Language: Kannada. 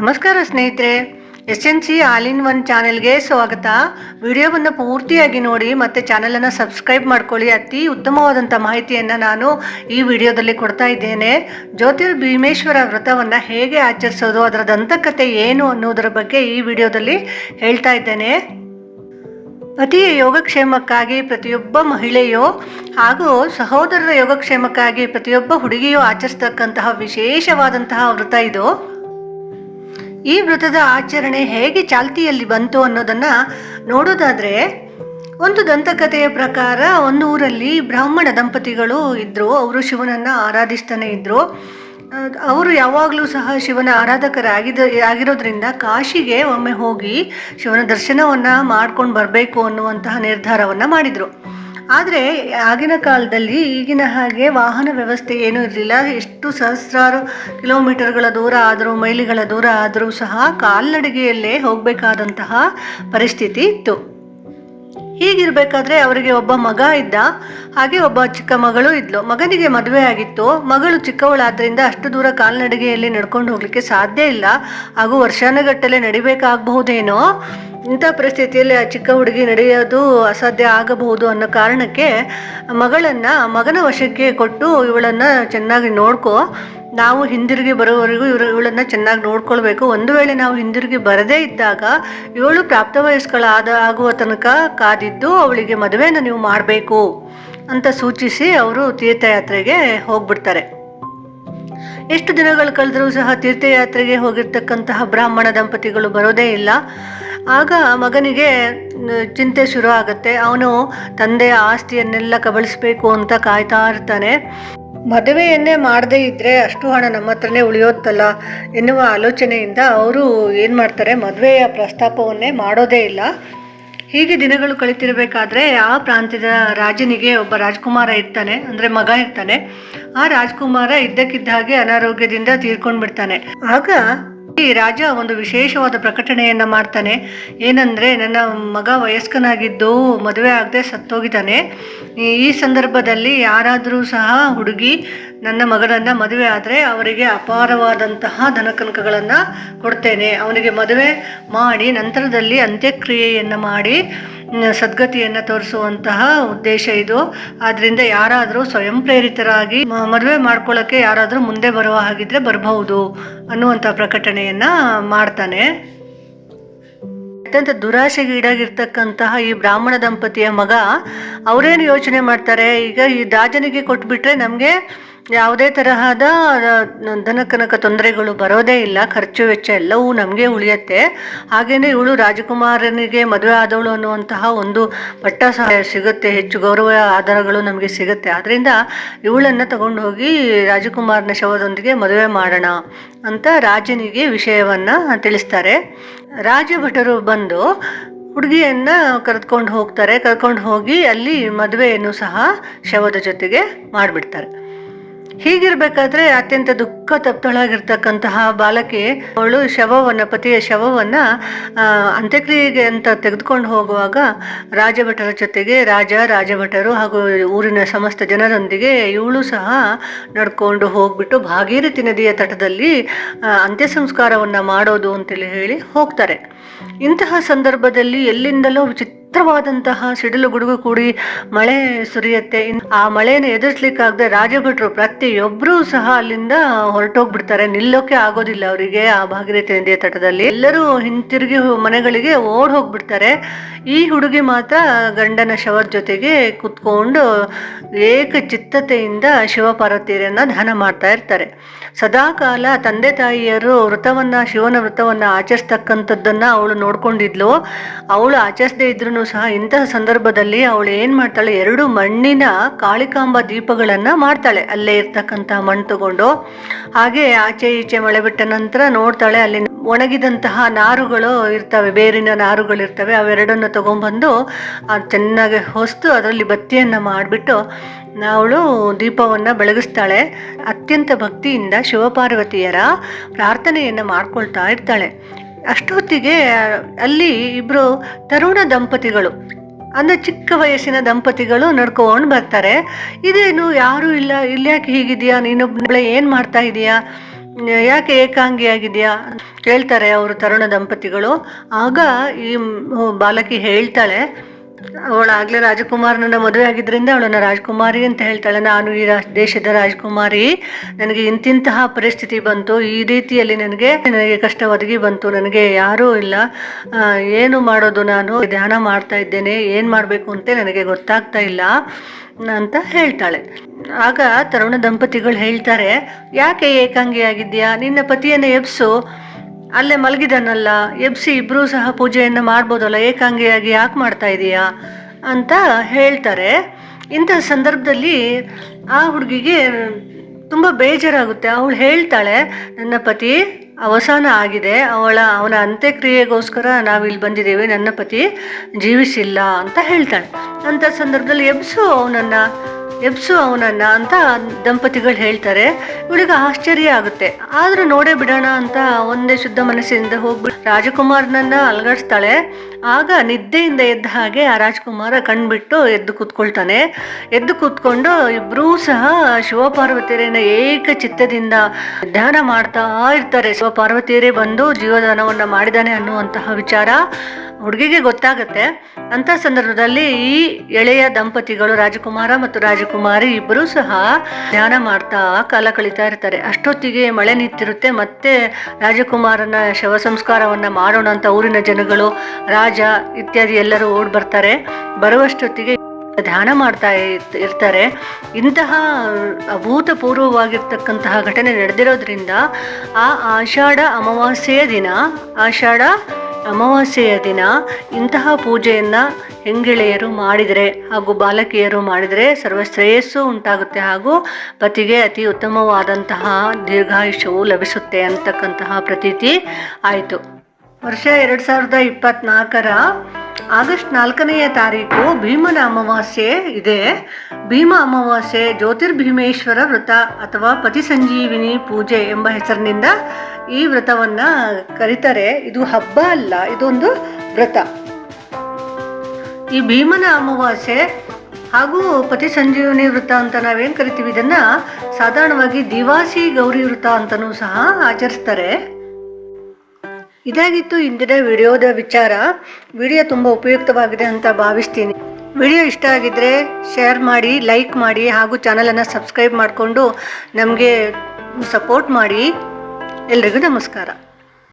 ನಮಸ್ಕಾರ ಸ್ನೇಹಿತರೆ S N C all in one ಚಾನೆಲ್ಗೆ ಸ್ವಾಗತ. ವಿಡಿಯೋವನ್ನು ಪೂರ್ತಿಯಾಗಿ ನೋಡಿ, ಮತ್ತು ಚಾನಲನ್ನು ಸಬ್ಸ್ಕ್ರೈಬ್ ಮಾಡ್ಕೊಳ್ಳಿ. ಅತಿ ಉತ್ತಮವಾದಂಥ ಮಾಹಿತಿಯನ್ನು ನಾನು ಈ ವಿಡಿಯೋದಲ್ಲಿ ಕೊಡ್ತಾ ಇದ್ದೇನೆ. ಜ್ಯೋತಿರ್ ಭೀಮೇಶ್ವರ ವ್ರತವನ್ನು ಹೇಗೆ ಆಚರಿಸೋದು, ಅದರ ದಂತಕತೆ ಏನು ಅನ್ನೋದರ ಬಗ್ಗೆ ಈ ವಿಡಿಯೋದಲ್ಲಿ ಹೇಳ್ತಾ ಇದ್ದೇನೆ. ಪತಿಯ ಯೋಗಕ್ಷೇಮಕ್ಕಾಗಿ ಪ್ರತಿಯೊಬ್ಬ ಮಹಿಳೆಯೋ ಹಾಗೂ ಸಹೋದರರ ಯೋಗಕ್ಷೇಮಕ್ಕಾಗಿ ಪ್ರತಿಯೊಬ್ಬ ಹುಡುಗಿಯು ಆಚರಿಸ್ತಕ್ಕಂತಹ ವಿಶೇಷವಾದಂತಹ ವ್ರತ ಇದು. ಈ ವ್ರತದ ಆಚರಣೆ ಹೇಗೆ ಚಾಲ್ತಿಯಲ್ಲಿ ಬಂತು ಅನ್ನೋದನ್ನ ನೋಡೋದಾದ್ರೆ ಒಂದು ದಂತಕಥೆಯ ಪ್ರಕಾರ ಒಂದು ಊರಲ್ಲಿ ಬ್ರಾಹ್ಮಣ ದಂಪತಿಗಳು ಇದ್ರು ಅವರು ಶಿವನನ್ನ ಆರಾಧಿಸ್ತಾನೆ ಅಹ್, ಅವರು ಯಾವಾಗಲೂ ಸಹ ಶಿವನ ಆರಾಧಕರಾಗಿದ ಆಗಿರೋದ್ರಿಂದ ಕಾಶಿಗೆ ಒಮ್ಮೆ ಹೋಗಿ ಶಿವನ ದರ್ಶನವನ್ನ ಮಾಡ್ಕೊಂಡು ಬರಬೇಕು ಅನ್ನುವಂತಹ ನಿರ್ಧಾರವನ್ನ ಮಾಡಿದ್ರು. ಆದರೆ ಆಗಿನ ಕಾಲದಲ್ಲಿ ಈಗಿನ ಹಾಗೆ ವಾಹನ ವ್ಯವಸ್ಥೆ ಏನೂ ಇರಲಿಲ್ಲ. ಎಷ್ಟು ಸಹಸ್ರಾರು ಕಿಲೋಮೀಟರ್ಗಳ ದೂರ ಆದರೂ, ಮೈಲಿಗಳ ದೂರ ಆದರೂ ಸಹ ಕಾಲ್ನಡಿಗೆಯಲ್ಲೇ ಹೋಗಬೇಕಾದಂತಹ ಪರಿಸ್ಥಿತಿ ಇತ್ತು. ಹೀಗಿರ್ಬೇಕಾದ್ರೆ ಅವರಿಗೆ ಒಬ್ಬ ಮಗ ಇದ್ದ, ಹಾಗೆ ಒಬ್ಬ ಚಿಕ್ಕ ಮಗಳು ಇದ್ಲು. ಮಗನಿಗೆ ಮದುವೆ ಆಗಿತ್ತು. ಮಗಳು ಚಿಕ್ಕವಳಾದ್ರಿಂದ ಅಷ್ಟು ದೂರ ಕಾಲ್ನಡಿಗೆಯಲ್ಲಿ ನಡ್ಕೊಂಡು ಹೋಗ್ಲಿಕ್ಕೆ ಸಾಧ್ಯ ಇಲ್ಲ. ಹಾಗೂ ವರ್ಷಾನುಗಟ್ಟಲೆ ನಡಿಬೇಕಾಗಬಹುದೇನೋ? ಇಂಥ ಪರಿಸ್ಥಿತಿಯಲ್ಲಿ ಆ ಚಿಕ್ಕ ಹುಡುಗಿ ನಡೆಯೋದು ಅಸಾಧ್ಯ ಆಗಬಹುದು ಅನ್ನೋ ಕಾರಣಕ್ಕೆ ಮಗಳನ್ನ ಮಗನ ವಶಕ್ಕೆ ಕೊಟ್ಟು ಇವಳನ್ನ ಚೆನ್ನಾಗಿ ನೋಡ್ಕೋ. ನಾವು ಹಿಂದಿರುಗಿ ಬರೋವರೆಗೂ ಇವರು, ಇವಳನ್ನು ಚೆನ್ನಾಗಿ ನೋಡ್ಕೊಳ್ಬೇಕು. ಒಂದು ವೇಳೆ ನಾವು ಹಿಂದಿರುಗಿ ಬರದೇ ಇದ್ದಾಗ ಇವಳು ಪ್ರಾಪ್ತವಯಸ್ಕಳಾದ ಆಗುವ ತನಕ ಕಾದಿದ್ದು ಅವಳಿಗೆ ಮದುವೆನ ನೀವು ಮಾಡಬೇಕು ಅಂತ ಸೂಚಿಸಿ ಅವರು ತೀರ್ಥಯಾತ್ರೆಗೆ ಹೋಗ್ಬಿಡ್ತಾರೆ. ಎಷ್ಟು ದಿನಗಳು ಕಳೆದರೂ ಸಹ ತೀರ್ಥಯಾತ್ರೆಗೆ ಹೋಗಿರ್ತಕ್ಕಂತಹ ಬ್ರಾಹ್ಮಣ ದಂಪತಿಗಳು ಬರೋದೇ ಇಲ್ಲ. ಆಗ ಮಗನಿಗೆ ಚಿಂತೆ ಶುರು ಆಗುತ್ತೆ. ಅವನು ತಂದೆಯ ಆಸ್ತಿಯನ್ನೆಲ್ಲ ಕಬಳಿಸ್ಬೇಕು ಅಂತ ಕಾಯ್ತಾ ಇರ್ತಾನೆ. ಮದುವೆಯನ್ನೇ ಮಾಡದೇ ಇದ್ರೆ ಅಷ್ಟು ಹಣ ನಮ್ಮ ಹತ್ರನೇ ಉಳಿಯೋತ್ತಲ್ಲ ಎನ್ನುವ ಆಲೋಚನೆಯಿಂದ ಅವರು ಏನು ಮಾಡ್ತಾರೆ? ಮದುವೆಯ ಪ್ರಸ್ತಾಪವನ್ನೇ ಮಾಡೋದೇ ಇಲ್ಲ. ಹೀಗೆ ದಿನಗಳು ಕಳಿತಿರಬೇಕಾದ್ರೆ ಆ ಪ್ರಾಂತ್ಯದ ರಾಜನಿಗೆ ಒಬ್ಬ ರಾಜ್ಕುಮಾರ ಇರ್ತಾನೆ, ಅಂದ್ರೆ ಮಗ ಇರ್ತಾನೆ. ಆ ರಾಜ್ಕುಮಾರ ಇದ್ದಕ್ಕಿದ್ದ ಹಾಗೆ ಅನಾರೋಗ್ಯದಿಂದ ತೀರ್ಕೊಂಡ್ಬಿಡ್ತಾನೆ. ಆಗ ರಾಜ ಒಂದು ವಿಶೇಷವಾದ ಪ್ರಕಟಣೆಯನ್ನ ಮಾಡ್ತಾನೆ. ಏನಂದ್ರೆ, ನನ್ನ ಮಗ ವಯಸ್ಕನಾಗಿದ್ದು ಮದುವೆ ಆಗದೆ ಸತ್ತೋಗಿದ್ದಾನೆ. ಈ- ಈ ಸಂದರ್ಭದಲ್ಲಿ ಯಾರಾದರೂ ಸಹ ಹುಡುಗಿ ನನ್ನ ಮಗನನ್ನ ಮದುವೆ ಆದರೆ ಅವರಿಗೆ ಅಪಾರವಾದಂತಹ ಧನಕನಕಗಳನ್ನು ಕೊಡ್ತೇನೆ. ಅವನಿಗೆ ಮದುವೆ ಮಾಡಿ ನಂತರದಲ್ಲಿ ಅಂತ್ಯಕ್ರಿಯೆಯನ್ನು ಮಾಡಿ ಸದ್ಗತಿಯನ್ನು ತೋರಿಸುವಂತಹ ಉದ್ದೇಶ ಇದು. ಆದ್ರಿಂದ ಯಾರಾದರೂ ಸ್ವಯಂ ಪ್ರೇರಿತರಾಗಿ ಮದುವೆ ಮಾಡ್ಕೊಳ್ಳೋಕ್ಕೆ ಯಾರಾದರೂ ಮುಂದೆ ಬರುವ ಹಾಗಿದ್ರೆ ಬರಬಹುದು ಅನ್ನುವಂಥ ಪ್ರಕಟಣೆಯನ್ನ ಮಾಡ್ತಾನೆ. ಅತ್ಯಂತ ದುರಾಶೆಗೆ ಈಡಾಗಿರ್ತಕ್ಕಂತಹ ಈ ಬ್ರಾಹ್ಮಣ ದಂಪತಿಯ ಮಗ ಅವರೇನು ಯೋಚನೆ ಮಾಡ್ತಾರೆ? ಈಗ ಈ ದಾಜನಿಗೆ ಕೊಟ್ಬಿಟ್ರೆ ನಮಗೆ ಯಾವುದೇ ತರಹದ ಧನಕನಕ ತೊಂದರೆಗಳು ಬರೋದೇ ಇಲ್ಲ. ಖರ್ಚು ವೆಚ್ಚ ಎಲ್ಲವೂ ನಮಗೆ ಉಳಿಯುತ್ತೆ. ಹಾಗೇನೆ ಇವಳು ರಾಜಕುಮಾರನಿಗೆ ಮದುವೆ ಆದವಳು ಅನ್ನುವಂತಹ ಒಂದು ಪಟ್ಟ ಸಹಾಯ ಸಿಗುತ್ತೆ. ಹೆಚ್ಚು ಗೌರವ ಆಧಾರಗಳು ನಮಗೆ ಸಿಗುತ್ತೆ. ಆದ್ದರಿಂದ ಇವಳನ್ನು ತಗೊಂಡು ಹೋಗಿ ರಾಜಕುಮಾರನ ಶವದೊಂದಿಗೆ ಮದುವೆ ಮಾಡೋಣ ಅಂತ ರಾಜನಿಗೆ ವಿಷಯವನ್ನ ತಿಳಿಸ್ತಾರೆ. ರಾಜಭಟರು ಬಂದು ಹುಡುಗಿಯನ್ನ ಕರೆದುಕೊಂಡು ಹೋಗ್ತಾರೆ. ಕರ್ಕೊಂಡು ಹೋಗಿ ಅಲ್ಲಿ ಮದುವೆಯನ್ನು ಸಹ ಶವದ ಜೊತೆಗೆ ಮಾಡಿಬಿಡ್ತಾರೆ. ಹೀಗಿರ್ಬೇಕಾದ್ರೆ ಅತ್ಯಂತ ದುಃಖ ತಪ್ತಳಾಗಿರ್ತಕ್ಕಂತಹ ಬಾಲಕಿ, ಅವಳು ಶವವನ್ನ, ಪತಿಯ ಶವವನ್ನ ಅಂತ್ಯಕ್ರಿಯೆಗೆ ಅಂತ ತೆಗೆದುಕೊಂಡು ಹೋಗುವಾಗ ರಾಜಭಟರ ಜೊತೆಗೆ ರಾಜ, ರಾಜಭಟರು ಹಾಗೂ ಊರಿನ ಸಮಸ್ತ ಜನರೊಂದಿಗೆ ಇವಳು ಸಹ ನಡ್ಕೊಂಡು ಹೋಗ್ಬಿಟ್ಟು ಭಾಗೀರಥಿ ನದಿಯ ತಟದಲ್ಲಿ ಅಂತ್ಯ ಸಂಸ್ಕಾರವನ್ನ ಮಾಡೋದು ಅಂತೇಳಿ ಹೇಳಿ ಹೋಗ್ತಾರೆ. ಇಂತಹ ಸಂದರ್ಭದಲ್ಲಿ ಎಲ್ಲಿಂದಲೋ ವಿಚಿತ್ರವಾದಂತಹ ಸಿಡಿಲು ಗುಡುಗು ಕೂಡಿ ಮಳೆ ಸುರಿಯುತ್ತೆ. ಆ ಮಳೆಯನ್ನು ಎದುರಿಸ್ಲಿಕ್ಕಾಗದೆ ರಾಜಭಟ್ರು ಪ್ರತಿಯೊಬ್ಬರೂ ಸಹ ಅಲ್ಲಿಂದ ಹೊರಟೋಗ್ಬಿಡ್ತಾರೆ. ನಿಲ್ಲೋಕೆ ಆಗೋದಿಲ್ಲ ಅವರಿಗೆ ಆ ಭಾಗೀರಥಿ ನದಿಯ ತಟದಲ್ಲಿ. ಎಲ್ಲರೂ ಹಿಂತಿರುಗಿ ಮನೆಗಳಿಗೆ ಓಡ್ ಹೋಗ್ಬಿಡ್ತಾರೆ ಈ ಹುಡುಗಿ ಮಾತ್ರ ಗಂಡನ ಶವದ ಜೊತೆಗೆ ಕುತ್ಕೊಂಡು ಏಕ ಚಿತ್ತತೆಯಿಂದ ಶಿವಪಾರ್ವತಿಯರನ್ನ ಧ್ಯಾನ ಮಾಡ್ತಾ ಇರ್ತಾರೆ. ಸದಾಕಾಲ ತಂದೆ ತಾಯಿಯರು ವ್ರತವನ್ನ ಶಿವನ ವ್ರತವನ್ನ ಆಚರಿಸ್ತಕ್ಕಂಥದ್ದನ್ನ ಅವಳು ನೋಡ್ಕೊಂಡಿದ್ಲು. ಅವಳು ಆಚರಿಸದೇ ಇದ್ರೂ ಸಹ ಇಂತಹ ಸಂದರ್ಭದಲ್ಲಿ ಅವಳು ಏನ್ ಮಾಡ್ತಾಳೆ? ಎರಡು ಮಣ್ಣಿನ ಕಾಳಿಕಾಂಬ ದೀಪಗಳನ್ನ ಮಾಡ್ತಾಳೆ. ಅಲ್ಲೇ ಇರ್ತಕ್ಕಂತಹ ಮಣ್ಣು ತಗೊಂಡು. ಹಾಗೆ ಆಚೆ ಈಚೆ ಮಳೆ ಬಿಟ್ಟ ನಂತರ ನೋಡ್ತಾಳೆ. ಅಲ್ಲಿ ಒಣಗಿದಂತಹ ನಾರುಗಳು ಇರ್ತವೆ. ಬೇರಿನ ನಾರುಗಳು ಇರ್ತವೆ. ಅವೆರಡನ್ನು ತಗೊಂಡ್ಬಂದು ಚೆನ್ನಾಗಿ ಹೊಸ್ತು ಅದರಲ್ಲಿ ಬತ್ತಿಯನ್ನ ಮಾಡಿಬಿಟ್ಟು ಅವಳು ದೀಪವನ್ನ ಬೆಳಗಿಸ್ತಾಳೆ. ಅತ್ಯಂತ ಭಕ್ತಿಯಿಂದ ಶಿವಪಾರ್ವತಿಯರ ಪ್ರಾರ್ಥನೆಯನ್ನ ಮಾಡ್ಕೊಳ್ತಾ ಇರ್ತಾಳೆ. ಅಷ್ಟೊತ್ತಿಗೆ ಅಲ್ಲಿ ಇಬ್ರು ತರುಣ ದಂಪತಿಗಳು, ಅಂದರೆ ಚಿಕ್ಕ ವಯಸ್ಸಿನ ದಂಪತಿಗಳು ನಡ್ಕೊಂಡು ಬರ್ತಾರೆ. ಇದೇನು ಯಾರು ಇಲ್ಲ, ಇಲ್ಯಾಕೆ ಹೀಗಿದೆಯಾ ನೀನು ಏನು ಮಾಡ್ತಾ ಇದೀಯಾ, ಯಾಕೆ ಏಕಾಂಗಿಯಾಗಿದೆಯಾ ಕೇಳ್ತಾರೆ ಅವರು ತರುಣ ದಂಪತಿಗಳು. ಆಗ ಈ ಬಾಲಕಿ ಹೇಳ್ತಾಳೆ ಅವಳಾಗಲೇ ರಾಜಕುಮಾರನನ್ನ ಮದುವೆ ಆಗಿದ್ದರಿಂದ ಅವಳನ್ನ ರಾಜಕುಮಾರಿ ಅಂತ ಹೇಳ್ತಾಳೆ. ನಾನು ಈ ದೇಶದ ರಾಜಕುಮಾರಿ. ನನಗೆ ಇಂತಿಂತಹ ಪರಿಸ್ಥಿತಿ ಬಂತು. ಈ ರೀತಿಯಲ್ಲಿ ನನಗೆ ನನಗೆ ಕಷ್ಟ ಒದಗಿ ಬಂತು. ನನಗೆ ಯಾರೂ ಇಲ್ಲ. ಏನು ಮಾಡೋದು ನಾನು? ಧ್ಯಾನ ಮಾಡ್ತಾ ಇದ್ದೇನೆ. ಏನು ಮಾಡಬೇಕು ಅಂತ ನನಗೆ ಗೊತ್ತಾಗ್ತಾ ಇಲ್ಲ ಅಂತ ಹೇಳ್ತಾಳೆ. ಆಗ ತರುಣ ದಂಪತಿಗಳು ಹೇಳ್ತಾರೆ, ಯಾಕೆ ಏಕಾಂಗಿಯಾಗಿದ್ಯಾ ನಿನ್ನ ಪತಿಯನ್ನು ಎಬ್ಸು. ಅಲ್ಲೇ ಮಲಗಿದನಲ್ಲ, ಎಬ್ಸಿ ಇಬ್ಬರೂ ಸಹ ಪೂಜೆಯನ್ನು ಮಾಡ್ಬೋದಲ್ಲ, ಏಕಾಂಗಿಯಾಗಿ ಯಾಕೆ ಮಾಡ್ತಾ ಇದೀಯಾ ಅಂತ ಹೇಳ್ತಾರೆ. ಇಂಥ ಸಂದರ್ಭದಲ್ಲಿ ಆ ಹುಡುಗಿಗೆ ತುಂಬ ಬೇಜಾರಾಗುತ್ತೆ. ಅವಳು ಹೇಳ್ತಾಳೆ, ನನ್ನ ಪತಿ ಅವಸಾನ ಆಗಿದೆ, ಅವಳ, ಅವನ ಅಂತ್ಯಕ್ರಿಯೆಗೋಸ್ಕರ ನಾವಿಲ್ಲಿ ಬಂದಿದ್ದೇವೆ, ನನ್ನ ಪತಿ ಜೀವಿಸಿಲ್ಲ ಅಂತ ಹೇಳ್ತಾಳೆ. ಅಂಥ ಸಂದರ್ಭದಲ್ಲಿ ಎಬ್ಸು ಅವನನ್ನು ಎಬ್ಸು ಅವನನ್ನ ಅಂತ ದಂಪತಿಗಳು ಹೇಳ್ತಾರೆ. ಇವಳಿಗೆ ಆಶ್ಚರ್ಯ ಆಗುತ್ತೆ. ಆದ್ರೂ ನೋಡೇ ಬಿಡೋಣ ಅಂತ ಒಂದೇ ಶುದ್ಧ ಮನಸ್ಸಿನಿಂದ ಹೋಗ್ಬಿಟ್ಟು ರಾಜಕುಮಾರನನ್ನ ಅಲಗಡಿಸ್ತಾಳೆ. ಆಗ ನಿದ್ದೆಯಿಂದ ಎದ್ದ ಹಾಗೆ ಆ ರಾಜಕುಮಾರ ಕಣ್ಬಿಟ್ಟು ಎದ್ದು ಕೂತ್ಕೊಳ್ತಾನೆ. ಎದ್ದು ಕೂತ್ಕೊಂಡು ಇಬ್ಬರೂ ಸಹ ಶಿವಪಾರ್ವತಿಯರೇನ ಏಕ ಚಿತ್ತದಿಂದ ಧ್ಯಾನ ಮಾಡ್ತಾ ಇರ್ತಾರೆ. ಶಿವಪಾರ್ವತಿಯರೇ ಬಂದು ಜೀವದಾನವನ್ನು ಮಾಡಿದಾನೆ ಅನ್ನುವಂತಹ ವಿಚಾರ. ಹುಡುಗಿಗೆ ಗೊತ್ತಾಗತ್ತೆ. ಅಂತ ಸಂದರ್ಭದಲ್ಲಿ ಈ ಎಳೆಯ ದಂಪತಿಗಳು ರಾಜಕುಮಾರ ಮತ್ತು ರಾಜಕುಮಾರಿ ಇಬ್ಬರೂ ಸಹ ಧ್ಯಾನ ಮಾಡ್ತಾ ಕಾಲ ಕಳೀತಾ ಇರ್ತಾರೆ. ಅಷ್ಟೊತ್ತಿಗೆ ಮಳೆ ನಿಂತಿರುತ್ತೆ, ಮತ್ತೆ ರಾಜಕುಮಾರನ ಶವ ಸಂಸ್ಕಾರವನ್ನ ಮಾಡೋಣ ಅಂತ ಊರಿನ ಜನಗಳು, ರಾಜ ಇತ್ಯಾದಿ ಎಲ್ಲರೂ ಓಡ್ ಬರ್ತಾರೆ. ಬರುವಷ್ಟೊತ್ತಿಗೆ ಧ್ಯಾನ ಮಾಡ್ತಾ ಇರ್ತ- ಇರ್ತಾರೆ. ಇಂತಹ ಅಭೂತಪೂರ್ವವಾಗಿರ್ತಕ್ಕಂತಹ ಘಟನೆ ನಡೆದಿರೋದ್ರಿಂದ ಆ ಆಷಾಢ ಅಮಾವಾಸ್ಯೆಯ ದಿನ, ಆಷಾಢ ಅಮಾವಾಸ್ಯೆಯ ದಿನ ಇಂತಹ ಪೂಜೆಯನ್ನ ಹೆಂಗಿಳೆಯರು ಮಾಡಿದರೆ ಹಾಗೂ ಬಾಲಕಿಯರು ಮಾಡಿದರೆ ಸರ್ವಶ್ರೇಯಸ್ಸು ಉಂಟಾಗುತ್ತೆ ಹಾಗೂ ಪತಿಗೆ ಅತಿ ಉತ್ತಮವಾದಂತಹ ದೀರ್ಘಾಯುಷ್ಯವು ಲಭಿಸುತ್ತೆ ಅಂತಕ್ಕಂತಹ ಪ್ರತೀತಿ ಆಯಿತು. ವರ್ಷ ಎರಡು ಸಾವಿರದ ಇಪ್ಪತ್ನಾಲ್ಕರ ಆಗಸ್ಟ್ ನಾಲ್ಕನೆಯ ತಾರೀಕು ಭೀಮನ ಅಮಾವಾಸ್ಯೆ ಇದೆ. ಭೀಮ ಅಮಾವಾಸ್ಯೆ ಜ್ಯೋತಿರ್ಭೀಮೇಶ್ವರ ವ್ರತ ಅಥವಾ ಪತಿ ಸಂಜೀವಿನಿ ಪೂಜೆ ಎಂಬ ಹೆಸರಿನಿಂದ ಈ ವ್ರತವನ್ನ ಕರೀತಾರೆ. ಇದು ಹಬ್ಬ ಅಲ್ಲ, ಇದೊಂದು ವ್ರತ. ಈ ಭೀಮನ ಅಮಾವಾಸ್ಯೆ ಹಾಗೂ ಪತಿ ಸಂಜೀವನಿ ವ್ರತ ಅಂತ ನಾವೇನು ಕರಿತೀವಿ? ಇದನ್ನ ಸಾಧಾರಣವಾಗಿ ದಿವಾಸಿ ಗೌರಿ ವ್ರತ ಅಂತಲೂ ಸಹ ಆಚರಿಸ್ತಾರೆ. ಇದಾಗಿತ್ತು ಇಂದಿನ ವಿಡಿಯೋದ ವಿಚಾರ. ವಿಡಿಯೋ ತುಂಬ ಉಪಯುಕ್ತವಾಗಿದೆ ಅಂತ ಭಾವಿಸ್ತೀನಿ. ವಿಡಿಯೋ ಇಷ್ಟ ಆಗಿದ್ರೆ ಶೇರ್ ಮಾಡಿ, ಲೈಕ್ ಮಾಡಿ ಹಾಗೂ ಚಾನಲನ್ನು ಸಬ್ಸ್ಕ್ರೈಬ್ ಮಾಡಿಕೊಂಡು ನಮಗೆ ಸಪೋರ್ಟ್ ಮಾಡಿ. ಎಲ್ರಿಗೂ ನಮಸ್ಕಾರ.